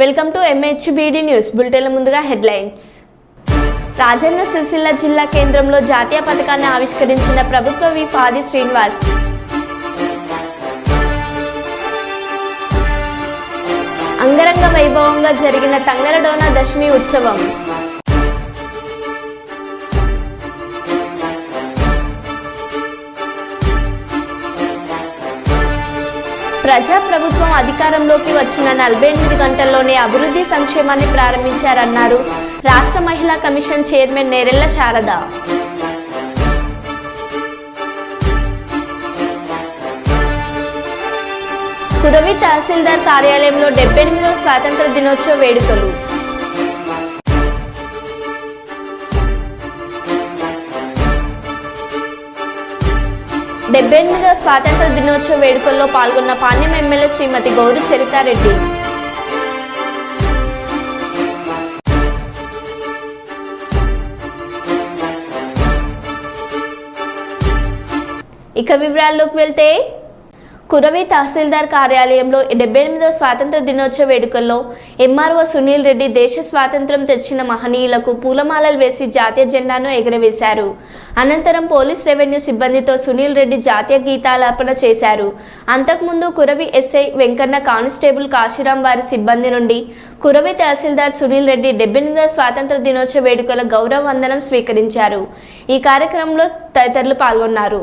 Welcome to MHBD news bulletin ముందుగా headlines Rajanna Sircilla జిల్లా కేంద్రంలో జాతీయ పథకాన్ని ఆవిష్కరించిన ప్రభుత్వ వి ఫాది శ్రీనివాస్. అంగరంగ వైభవంగా జరిగిన తంగరడోనా దశమి ఉత్సవం. ప్రజా ప్రభుత్వం అధికారంలోకి వచ్చిన నలభై ఎనిమిది గంటల్లోనే అభివృద్ధి సంక్షేమాన్ని ప్రారంభించారన్నారు రాష్ట్ర మహిళా కమిషన్ చైర్మన్ నేరెళ్ళ శారద. కురవి తహసీల్దార్ కార్యాలయంలో డెబ్బై ఎనిమిదవ స్వాతంత్ర దినోత్సవ వేడుకలు. డెబ్బై స్వాతంత్ర దినోత్సవ వేడుకల్లో పాల్గొన్న పాణ్యం ఎమ్మెల్యే శ్రీమతి గౌరి చరితారెడ్డి. ఇక వివరాల్లోకి వెళ్తే కురవి తహసీల్దార్ కార్యాలయంలో డెబ్బై ఎనిమిదవ స్వాతంత్ర దినోత్సవ వేడుకల్లో ఎంఆర్ఓ సునీల్ రెడ్డి దేశ స్వాతంత్ర్యం తెచ్చిన మహనీయులకు పూలమాలలు వేసి జాతీయ జెండాను ఎగురవేశారు. అనంతరం పోలీస్ రెవెన్యూ సిబ్బందితో సునీల్ రెడ్డి జాతీయ గీతాలాపన చేశారు. అంతకుముందు కురవి ఎస్ఐ వెంకన్న కానిస్టేబుల్ కాశీరాం వారి సిబ్బంది నుండి కురవి తహసీల్దార్ సునీల్ రెడ్డి డెబ్బై ఎనిమిదవ స్వాతంత్ర దినోత్సవ వేడుకల గౌరవ వందనం స్వీకరించారు. ఈ కార్యక్రమంలో తదితరులు పాల్గొన్నారు.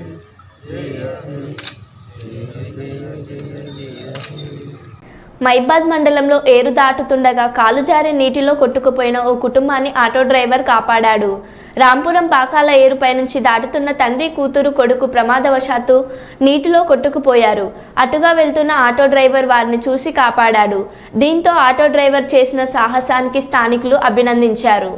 మైబాద్ మండలంలో ఏరు దాటుతుండగా కాలు జారి నీటిలో కొట్టుకుపోయిన ఓ కుటుంబాన్ని ఆటో డ్రైవర్ కాపాడాడు. రాంపురం పాకాల ఏరుపై నుంచి దాటుతున్న తండ్రి కూతురు కొడుకు ప్రమాదవశాత్తు నీటిలో కొట్టుకుపోయారు. అటుగా వెళ్తున్న ఆటో డ్రైవర్ వారిని చూసి కాపాడాడు. దీంతో ఆటో డ్రైవర్ చేసిన సాహసానికి స్థానికులు అభినందించారు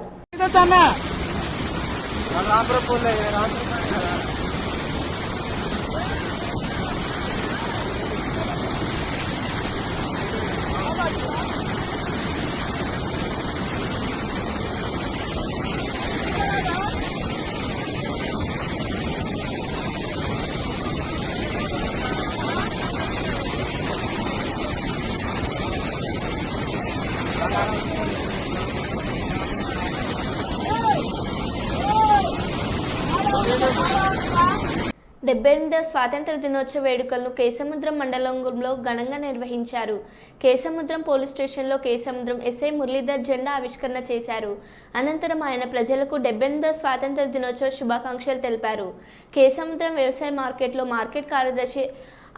డెబ్బై ఎనిమిదవ స్వాతంత్ర దినోత్సవ వేడుకలను కేసముద్రం మండలంలో ఘనంగా నిర్వహించారు. కేసముద్రం పోలీస్ స్టేషన్లో కేసముద్రం ఎస్ఐ మురళీధర్ జెండా ఆవిష్కరణ చేశారు. అనంతరం ఆయన ప్రజలకు డెబ్బై స్వాతంత్ర దినోత్సవ శుభాకాంక్షలు తెలిపారు. కేసముద్రం వ్యవసాయ మార్కెట్లో మార్కెట్ కార్యదర్శి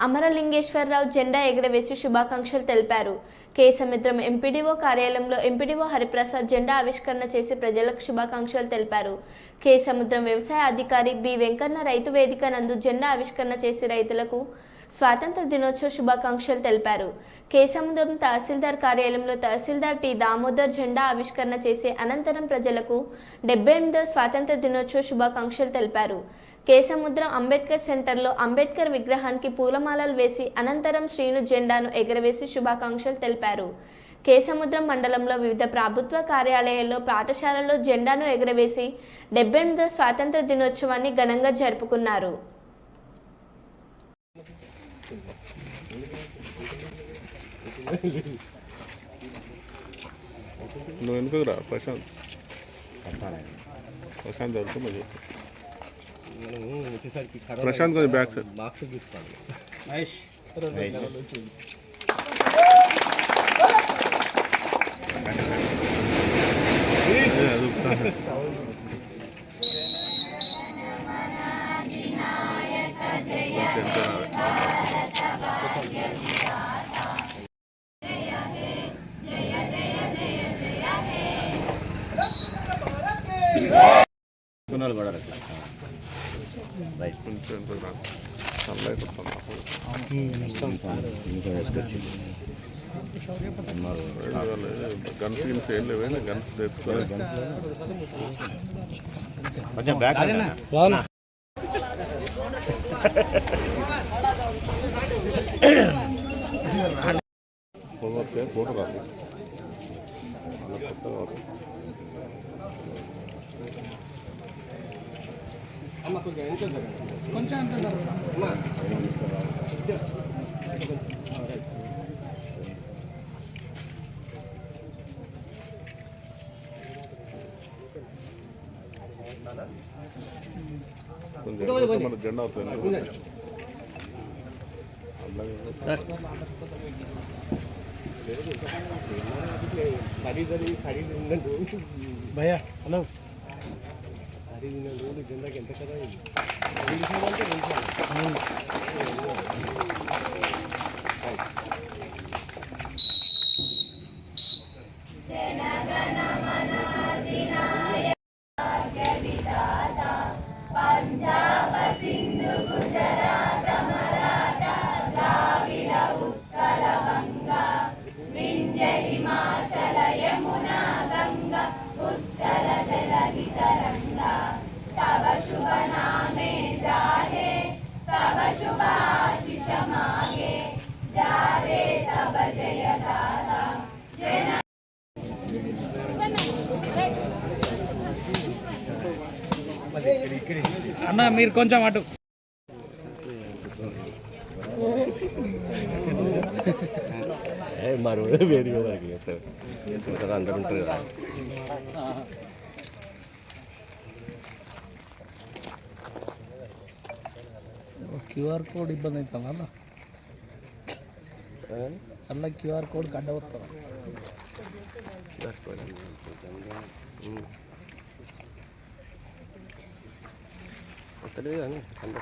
అమరలింగేశ్వరరావు జెండా ఎగురవేసి శుభాకాంక్షలు తెలిపారు. కె సముద్రం ఎంపీడీఓ కార్యాలయంలో ఎంపీడీఓ హరిప్రసాద్ జెండా ఆవిష్కరణ చేసి ప్రజలకు శుభాకాంక్షలు తెలిపారు. కె సముద్రం వ్యవసాయ అధికారి బి వెంకన్న రైతు వేదిక నందు జెండా ఆవిష్కరణ చేసి రైతులకు స్వాతంత్ర దినోత్సవ శుభాకాంక్షలు తెలిపారు. కె సముద్రం తహసీల్దార్ కార్యాలయంలో తహసీల్దార్ టి దామోదర్ జెండా ఆవిష్కరణ చేసి అనంతరం ప్రజలకు డెబ్బై ఎనిమిదవ స్వాతంత్ర దినోత్సవ శుభాకాంక్షలు తెలిపారు. కేశముద్రం అంబేద్కర్ సెంటర్లో అంబేద్కర్ విగ్రహానికి పూలమాలలు వేసి అనంతరం శ్రీను జెండాను ఎగరవేసి శుభాకాంక్షలు తెలిపారు. కేసముద్రం మండలంలో వివిధ ప్రభుత్వ కార్యాలయాల్లో పాఠశాలల్లో జెండాను ఎగరవేసి డెబ్బై ఎనిమిదో స్వాతంత్ర దినోత్సవాన్ని ఘనంగా జరుపుకున్నారు. నువ్వు ఎందుకు రా ప్రశాంత్ ప్రశాంత్ ప్రశాంత్ కొంచెం బ్యాక్ సైడ్ మార్క్స్ తీసుకోవాలి మహేష్ ఏ, గన్స్ గిన్స్ ఏం లేవే గన్స్ తెచ్చుకోవాలి కొంచెం బ్యాక్ పోతే ఫోటో రాదు. కొంచెం ఎగురుతే మన జెండా అవుతుంది. భయ్యా హలో ఖరీదు ఉన్న రోజు జెండాకి ఎంత కదా కొంచెం అటు. ఏ మరి వేరు కదా కదా అందరు ఉంటారు కదా. క్యూఆర్ కోడ్ ఇబ్బంది అవుతుందా అన్న? అలా క్యూఆర్ కోడ్ కడ్డ వస్తుందా ตะเลือนี่ทันเล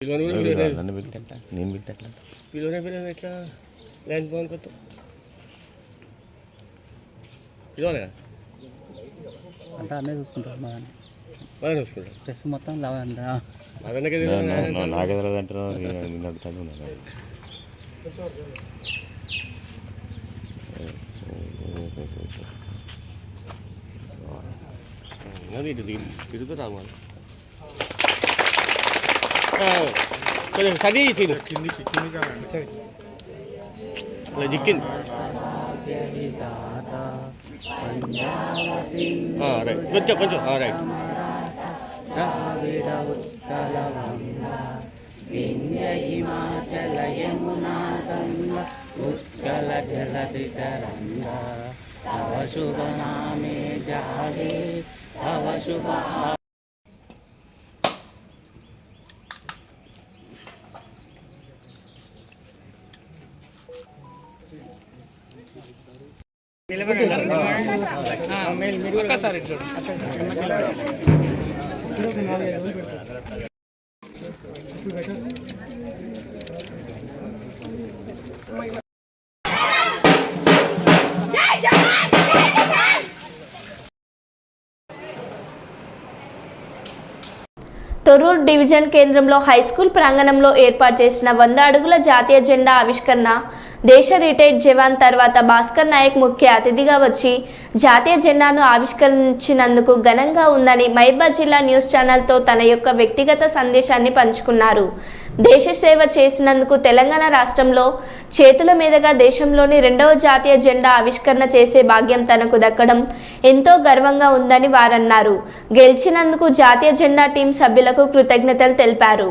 నన్ను పిలితే నేను పిలితే ఎట్లా పిలువనే పిలువ ఎట్లా? ల్యాండ్ భవన్ కొత్త పిలవాలి కదా అన్నీ చూసుకుంటారు మా బాగా చూసుకుంటాం ప్రెస్ మొత్తం లావండి అదన్నకే నాకు నేను అడుగుతాను వాళ్ళు. కొంచెం సది తిను అలా జిక్కింది ఆ, రైట్ కొంచెం కొంచెం ఆ, రైట్ ద్రావిడ ఉత్కల వంగ వింధ్య హిమాచల యమునా గంగ ఉత్కల జలధి తరంగ తవ శుభ నామే జాగే తవ శుభ ఒక్కసారి ఇటు డివిజన్ కేంద్రంలో హైస్కూల్ ప్రాంగణంలో ఏర్పాటు చేసిన వంద అడుగుల జాతీయ జెండా ఆవిష్కరణ దేశ రిటైర్డ్ జవాన్ తర్వాత భాస్కర్ నాయక్ ముఖ్య అతిథిగా వచ్చి జాతీయ జెండాను ఆవిష్కరించినందుకు ఘనంగా ఉందని మహిబా జిల్లా న్యూస్ ఛానల్తో తన యొక్క వ్యక్తిగత సందేశాన్ని పంచుకున్నారు. దేశ సేవ చేసినందుకు తెలంగాణ రాష్ట్రంలో చేతుల మీదుగా దేశంలోని రెండవ జాతీయ జెండా ఆవిష్కరణ చేసే భాగ్యం తనకు దక్కడం ఎంతో గర్వంగా ఉందని వారన్నారు. గెలిచినందుకు జాతీయ జెండా టీం సభ్యులకు కృతజ్ఞతలు తెలిపారు.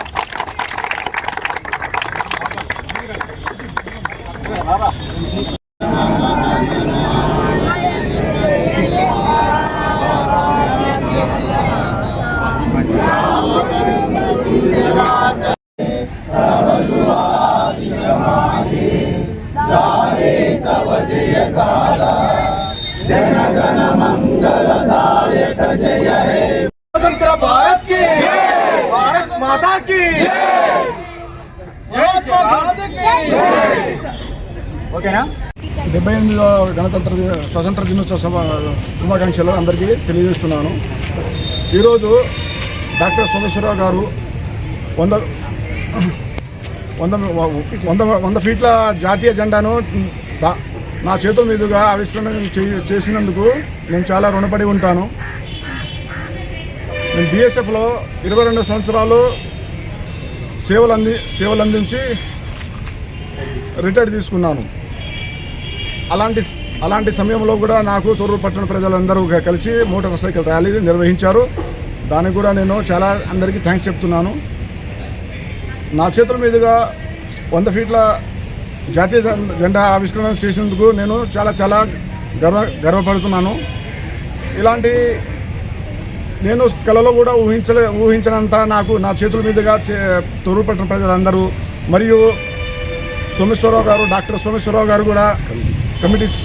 来吧 డెబ్బై గణతంత్ర స్వతంత్ర దినోత్సవ సభ శుభాకాంక్షలు అందరికీ తెలియజేస్తున్నాను. ఈరోజు డాక్టర్ సోమేశ్వరరావు గారు వంద వంద వంద వంద ఫీట్ల జాతీయ జెండాను నా చేతుల మీదుగా ఆవిష్కరణ చే- చేసినందుకు నేను చాలా రుణపడి ఉంటాను. నేను బీఎస్ఎఫ్లో ఇరవై రెండు సంవత్సరాలు సేవలు అంది సేవలు అందించి రిటైర్ తీసుకున్నాను. అలాంటి అలాంటి సమయంలో కూడా నాకు తూర్పు పట్టణ ప్రజలందరూ కలిసి మోటార్ సైకిల్ ర్యాలీ నిర్వహించారు. దానికి కూడా నేను చాలా అందరికీ థ్యాంక్స్ చెప్తున్నాను. నా చేతుల మీదుగా వంద ఫీట్ల జాతీయ జెండా ఆవిష్కరణ చేసినందుకు నేను చాలా చాలా గర్వ గర్వపడుతున్నాను. ఇలాంటి నేను కళలో కూడా ఊహించలే ఊహించినంత నాకు నా చేతుల మీదుగా చే తూర్పు పట్టణ ప్రజలందరూ మరియు సోమేశ్వరరావు గారు డాక్టర్ సోమేశ్వరరావు గారు కూడా కమిటీస్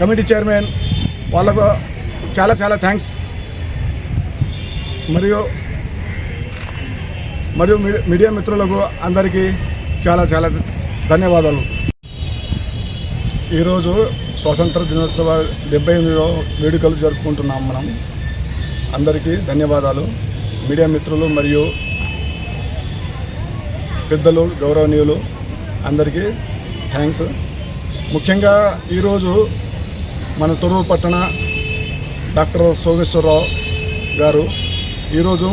కమిటీ చైర్మన్ వాళ్ళకు చాలా చాలా థ్యాంక్స్ మరియు మరియు మీడియా మిత్రులకు అందరికీ చాలా చాలా ధన్యవాదాలు. ఈరోజు స్వాతంత్ర దినోత్సవ డెబ్బై ఎనిమిదిలో వేడుకలు జరుపుకుంటున్నాం మనం. అందరికీ ధన్యవాదాలు. మీడియా మిత్రులు మరియు పెద్దలు గౌరవనీయులు అందరికీ థ్యాంక్స్ ముఖ్యంగా ఈరోజు మన తొరూరు పట్టణ డాక్టర్ సోగేశ్వరరావు గారు ఈరోజు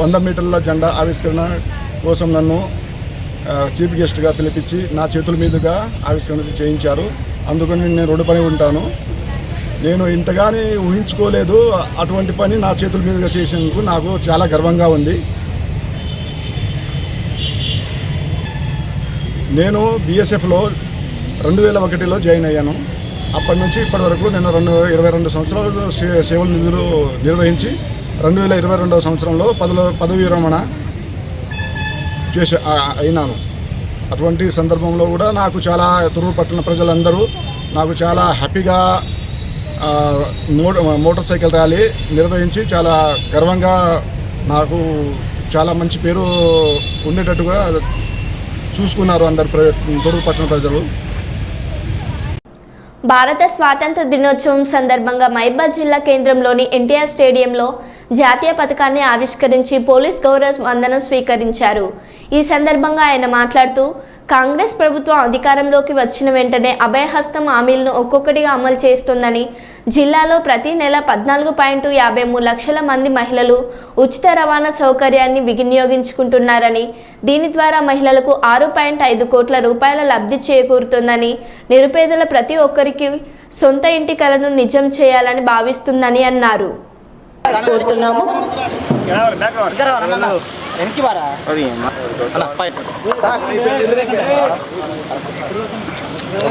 వంద మీటర్ల జెండా ఆవిష్కరణ కోసం నన్ను చీఫ్ గెస్ట్గా పిలిపించి నా చేతుల మీదుగా ఆవిష్కరణ చేయించారు. అందుకని నేను రుణపడి ఉంటాను. నేను ఇంతగాని ఊహించుకోలేదు. అటువంటి పని నా చేతుల మీదుగా చేసినందుకు నాకు చాలా గర్వంగా ఉంది. నేను బీఎస్ఎఫ్లో రెండు వేల ఒకటిలో జాయిన్ అయ్యాను. అప్పటి నుంచి ఇప్పటి వరకు నేను రెండు ఇరవై రెండు సంవత్సరాలు సే- సేవల నిధులు నిర్వహించి రెండు వేల ఇరవై రెండవ సంవత్సరంలో పదలో పదవీ విరమణ చేసే అయినాను. అటువంటి సందర్భంలో కూడా నాకు చాలా తురుగు పట్టిన ప్రజలందరూ నాకు చాలా హ్యాపీగా మోటార్ సైకిల్ ర్యాలీ నిర్వహించి చాలా గర్వంగా నాకు చాలా మంచి పేరు ఉండేటట్టుగా చూసుకున్నారు అందరు తొడుగు పట్టణ ప్రజలు. భారత స్వాతంత్ర దినోత్సవం సందర్భంగా మైబాద్ జిల్లా కేంద్రంలోని ఎన్టీఆర్ స్టేడియంలో జాతీయ పథకాన్ని ఆవిష్కరించి పోలీస్ గౌరవ వందనం స్వీకరించారు. ఈ సందర్భంగా ఆయన మాట్లాడుతూ కాంగ్రెస్ ప్రభుత్వం అధికారంలోకి వచ్చిన వెంటనే అభయహస్తం హామీలను ఒక్కొక్కటిగా అమలు చేస్తుందని జిల్లాలో ప్రతి నెల పద్నాలుగు పాయింట్ యాభై మూడు లక్షల మంది మహిళలు ఉచిత రవాణా సౌకర్యాన్ని వినియోగించుకుంటున్నారని దీని ద్వారా మహిళలకు ఆరు పాయింట్ ఐదు కోట్ల రూపాయల లబ్ధి చేకూరుతుందని నిరుపేదల ప్రతి ఒక్కరికి సొంత ఇంటి కలను నిజం చేయాలని భావిస్తుందని అన్నారు. కోరుతున్నాము.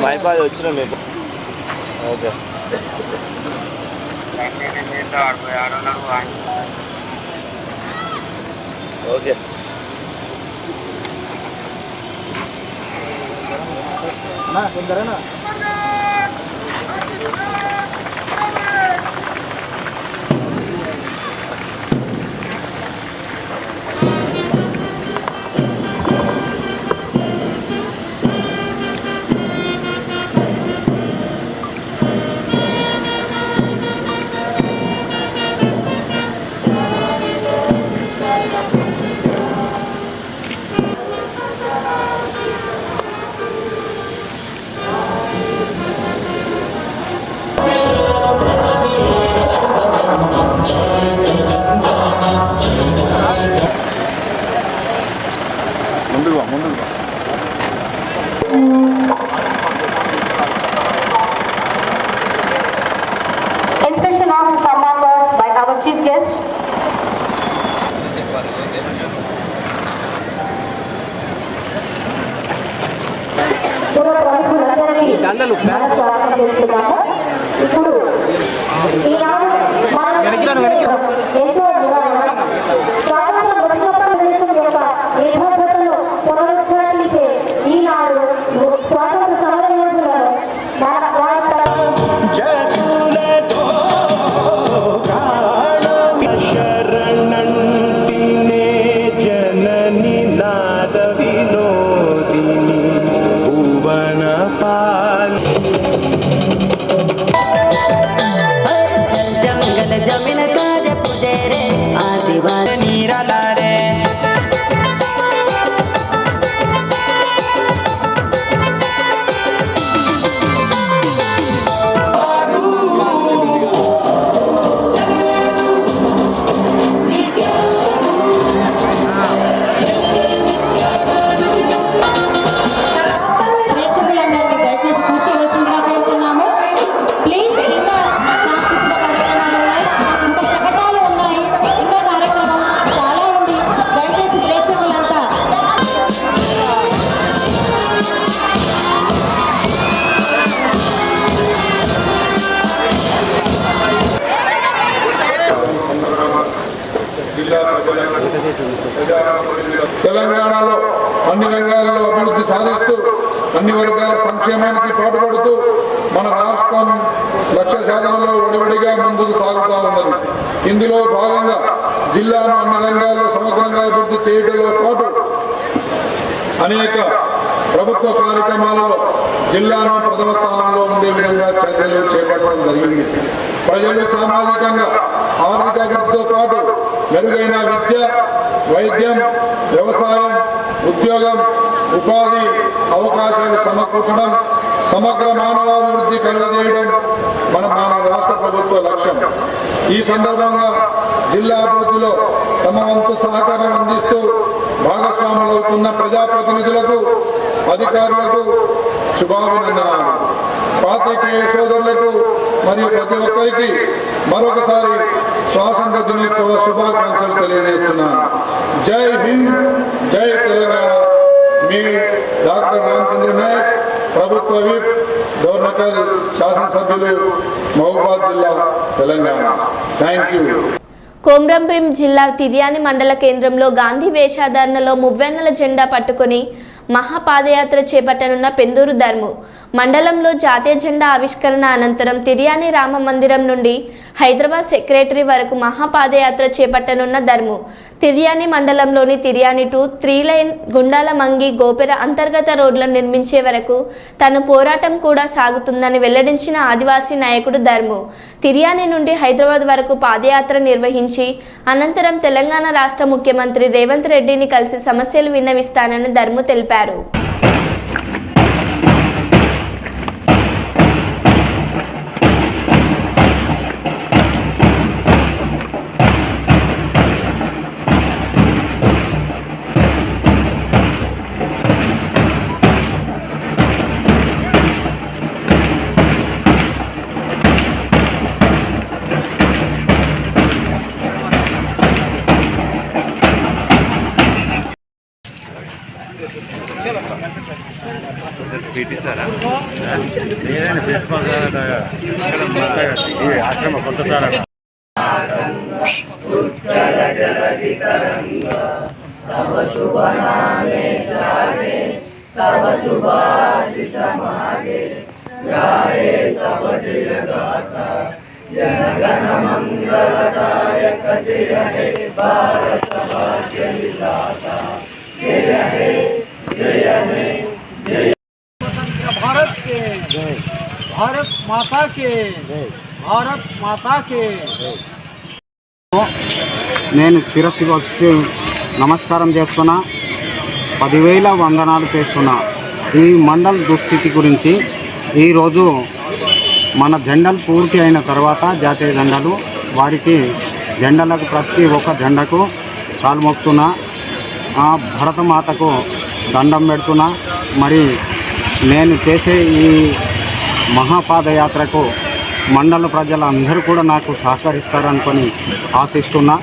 మైపాది వచ్చిన మీకు ఓకే. ఓకే ముందుగా తెలంగాణలో అన్ని రంగాల్లో అభివృద్ధి సాధిస్తూ అన్ని వర్గాల సంక్షేమానికి తోడ్పడుతూ మన రాష్ట్రం లక్ష్య సాధనలో ఒడివడిగా ముందుకు సాగుతూ ఉన్నది. ఇందులో భాగంగా జిల్లాను అన్ని రంగాల్లో సమగ్రంగా అభివృద్ధి చేయడంలో పాటు అనేక ప్రభుత్వ కార్యక్రమాలలో జిల్లాను ప్రథమ స్థానంలో ఉండే విధంగా చర్యలు చేపట్టడం జరిగింది. ప్రజలు సామాజికంగా ఆర్థిక అభివృద్ధితో పాటు మెరుగైన విద్య వైద్యం వ్యవసాయం ఉద్యోగం ఉపాధి అవకాశాలు సమకూర్చడం సమగ్ర మానవాభివృద్ధి కలుగజేయడం మన మన రాష్ట్ర ప్రభుత్వ లక్ష్యం. ఈ సందర్భంగా జిల్లా అభివృద్ధిలో తమ వంతు సహకారం అందిస్తూ భాగస్వాములవుతున్న ప్రజాప్రతినిధులకు అధికారులకు శుభాభినందనాలు. పాత్రికేయ సోదరులకు మరియు ప్రతి ఒక్కరికి మరొకసారి దినోత్సవ శుభాకాంక్షలు తెలియజేస్తున్నాను. జై హింద్ జై తెలంగాణ. మీ డాక్టర్ రామచంద్ర నాయక్ ప్రభుత్వ విప్ డోర్నకల్ శాసనసభ్యులు మహబూబాద్ జిల్లా తెలంగాణ. థ్యాంక్ యూ కోమ్రంభీం జిల్లా తిర్యాని మండల కేంద్రంలో గాంధీ వేషాధారణలో మువ్వెన్నెల జెండా పట్టుకుని మహాపాదయాత్ర చేపట్టనున్న పెందూరు ధర్ము. మండలంలో జాతీయ జెండా ఆవిష్కరణ అనంతరం తిర్యాని రామ మందిరం నుండి హైదరాబాద్ సెక్రటరీ వరకు మహాపాదయాత్ర చేపట్టనున్న ధర్ము. తిర్యాని మండలంలోని Tiryani two three line Gundala Mangi Gopera అంతర్గత రోడ్లను నిర్మించే వరకు తన పోరాటం కూడా సాగుతుందని వెల్లడించిన ఆదివాసీ నాయకుడు ధర్ము. తిర్యాని నుండి హైదరాబాద్ వరకు పాదయాత్ర నిర్వహించి అనంతరం తెలంగాణ రాష్ట్ర ముఖ్యమంత్రి రేవంత్ రెడ్డిని కలిసి సమస్యలు విన్నవిస్తానని ధర్ము తెలిపారు. మాతా కే భారత్ మాతా కే నేను శిరస్సు వచ్చి నమస్కారం చేస్తున్నా. పదివేల వందనాలు చేస్తున్నా. ఈ మండల దుస్థితి గురించి ఈరోజు మన జెండాలు పూర్తి అయిన తర్వాత జాతీయ జెండాలు వారికి జెండాలకు ప్రతి ఒక్క జెండకు కాలుమొక్కుతున్నా భరతమాతకు దండం పెడుతున్నా. మరి నేను చేసే ఈ మహాపాదయాత్రకు మండల ప్రజలందరూ కూడా నాకు సహకరిస్తారనుకొని ఆశిస్తున్నా.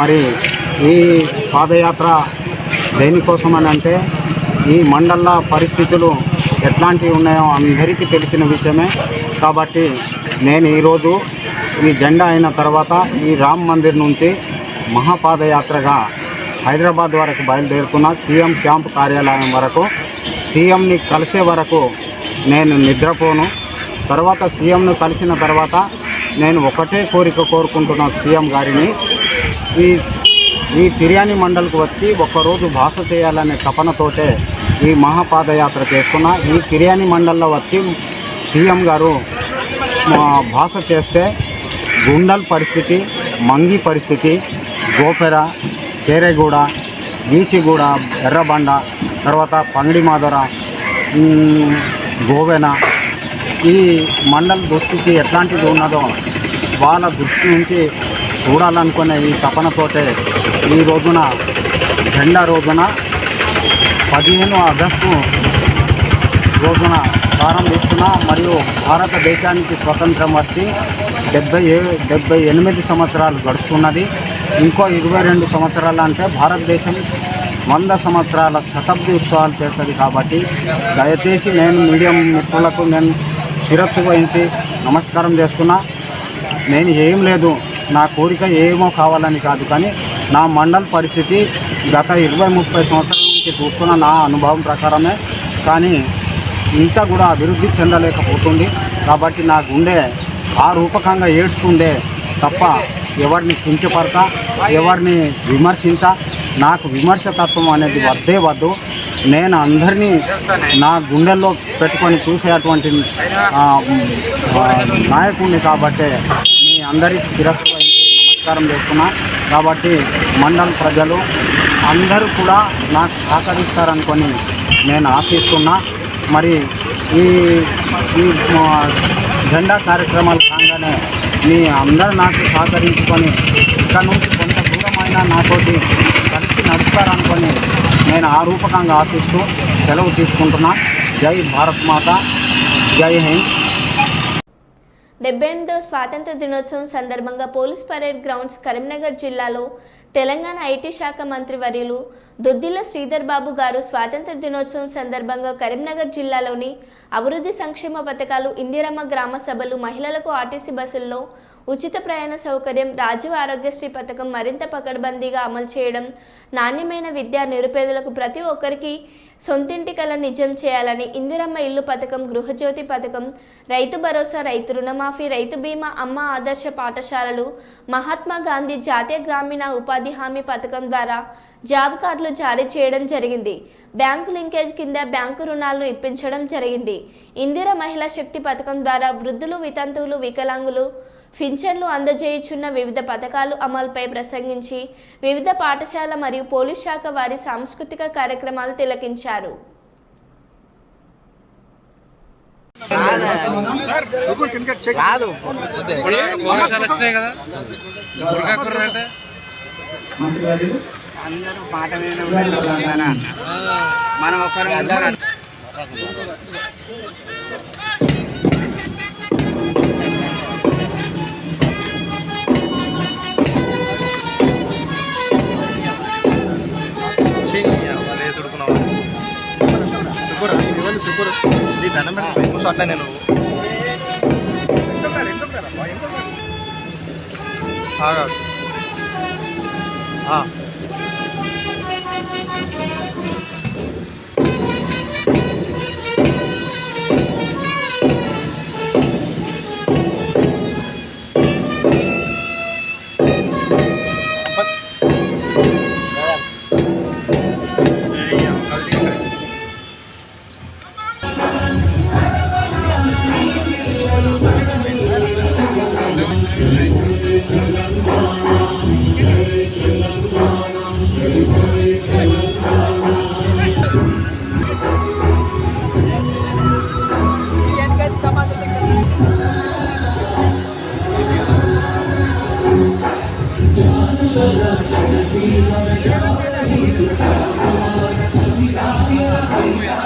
మరి ఈ పాదయాత్ర దేనికోసమని అంటే ఈ మండల పరిస్థితులు ఎట్లాంటివి ఉన్నాయో అందరికీ తెలిసిన విషయమే. కాబట్టి నేను ఈరోజు ఈ జెండా అయిన తర్వాత ఈ రామ్ మందిర్ నుంచి మహాపాదయాత్రగా హైదరాబాద్ వరకు బయలుదేరుతున్న సీఎం క్యాంప్ కార్యాలయం వరకు. సీఎంని కలిసే వరకు నేను నిద్రపోను. తర్వాత సీఎంను కలిసిన తర్వాత నేను ఒకటే కోరిక కోరుకుంటున్నా సీఎం గారిని ఈ ఈ తిర్యాని మండల్కు వచ్చి ఒక్కరోజు భాష చేయాలనే తపనతోటే ఈ మహాపాదయాత్ర చేస్తున్న. ఈ తిర్యాని మండల్లో వచ్చి సీఎం గారు భాష చేస్తే గుండల్ పరిస్థితి మంగి పరిస్థితి గోపెర కేరేగూడ గీచిగూడ ఎర్రబండ తర్వాత పంగడి మాదర గోవెన ఈ మండల దృష్టికి ఎట్లాంటిది ఉన్నదో వాళ్ళ దృష్టి నుంచి చూడాలనుకునే ఈ తపనతోటే ఈ రోజున జెండా రోజున పదిహేను ఆగస్టు రోజున ప్రారంభిస్తున్న మరియు భారతదేశానికి స్వతంత్రం వచ్చి డెబ్బై ఏ డెబ్బై ఎనిమిది సంవత్సరాలు గడుస్తున్నది. ఇంకో ఇరవై రెండు సంవత్సరాలు అంటే భారతదేశం వంద సంవత్సరాల శతాబ్ది ఉత్సవాలు చేస్తుంది కాబట్టి దయచేసి నేను మీడియం మిత్రులకు నేను శిరస్సు వహించి నమస్కారం చేస్తున్నా. నేను ఏం లేదు. నా కోరిక ఏమో కావాలని కాదు కానీ నా మండల పరిస్థితి గత ఇరవై ముప్పై సంవత్సరాల నుంచి చూస్తున్న నా అనుభవం ప్రకారమే. కానీ ఇంత కూడా అభివృద్ధి చెందలేకపోతుంది. కాబట్టి నా గుండె ఆ రూపకంగా ఏడ్చుకుండే తప్ప ఎవరిని కించపడతా ఎవరిని విమర్శించా? నాకు విమర్శతత్వం అనేది వద్దే వద్దు. నేను అందరినీ నా గుండెల్లో పెట్టుకొని చూసేటువంటి నాయకుడిని కాబట్టి మీ అందరికీ శిరస్సు నమస్కారం చేస్తున్నా. కాబట్టి మండల ప్రజలు అందరూ కూడా నాకు సహకరిస్తారనుకొని నేను ఆశిస్తున్నా. మరి ఈ ఈ జెండా కార్యక్రమాలు కాగానే మీ అందరూ నాకు సహకరించుకొని ఇక్కడ నుంచి కొంత దూరమైనా నాతోటి కలిసి నడుస్తారనుకొని నేను ఆ రూపకంగా ఆశిస్తూ సెలవు తీసుకుంటున్నా. జై భారత్ మాత జై హింద్. డెబ్బై ఎనిమిదవ స్వాతంత్ర దినోత్సవం సందర్భంగా పోలీస్ పరేడ్ గ్రౌండ్స్ కరీంనగర్ జిల్లాలో తెలంగాణ ఐటీ శాఖ మంత్రి వర్యులు దుద్దిల్ల శ్రీధర్ బాబు గారు స్వాతంత్ర దినోత్సవం సందర్భంగా కరీంనగర్ జిల్లాలోని అభివృద్ధి సంక్షేమ పథకాలు ఇందిరమ్మ గ్రామ సభలు మహిళలకు ఆర్టీసీ బస్సుల్లో ఉచిత ప్రయాణ సౌకర్యం రాజీవ్ ఆరోగ్యశ్రీ పథకం మరింత పకడ్బందీగా అమలు చేయడం నాణ్యమైన విద్య నిరుపేదలకు ప్రతి ఒక్కరికి సొంతింటి కల నిజం చేయాలని ఇందిరమ్మ ఇల్లు పథకం గృహజ్యోతి పథకం రైతు భరోసా రైతు రుణమాఫీ రైతు బీమా అమ్మ ఆదర్శ పాఠశాలలు మహాత్మా గాంధీ జాతీయ గ్రామీణ ఉపాధి హామీ పథకం ద్వారా జాబ్ కార్డులు జారీ చేయడం జరిగింది. బ్యాంకు లింకేజ్ కింద బ్యాంకు రుణాలను ఇప్పించడం జరిగింది. ఇందిర మహిళా శక్తి పథకం ద్వారా వృద్ధులు వితంతువులు వికలాంగులు పింఛన్లు అందజేయుచున్న వివిధ పథకాలు అమలుపై ప్రసంగించి వివిధ పాఠశాల మరియు పోలీస్ శాఖ వారి సాంస్కృతిక కార్యక్రమాలు తిలకించారు. అందరూ పాట మీద మనం ఒకరు అట్లా నేను ఆగా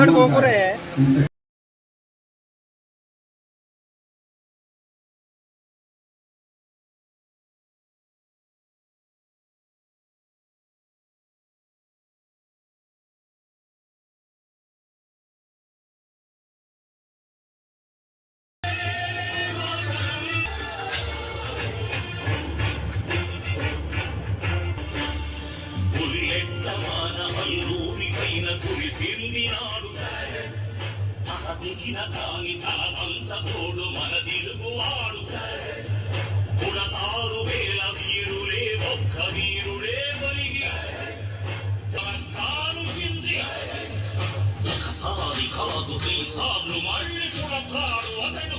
भितड़ गोगुरे आहे దిగిన కాని తల పంచబోడు మన దిగువాడు కులతారు వేల వీరులే ఒక్క వీరుడే ఒలిగి. తాను చింది. ఒకసారి కాదు సార్లు మళ్ళీ కులతాడు అతడు.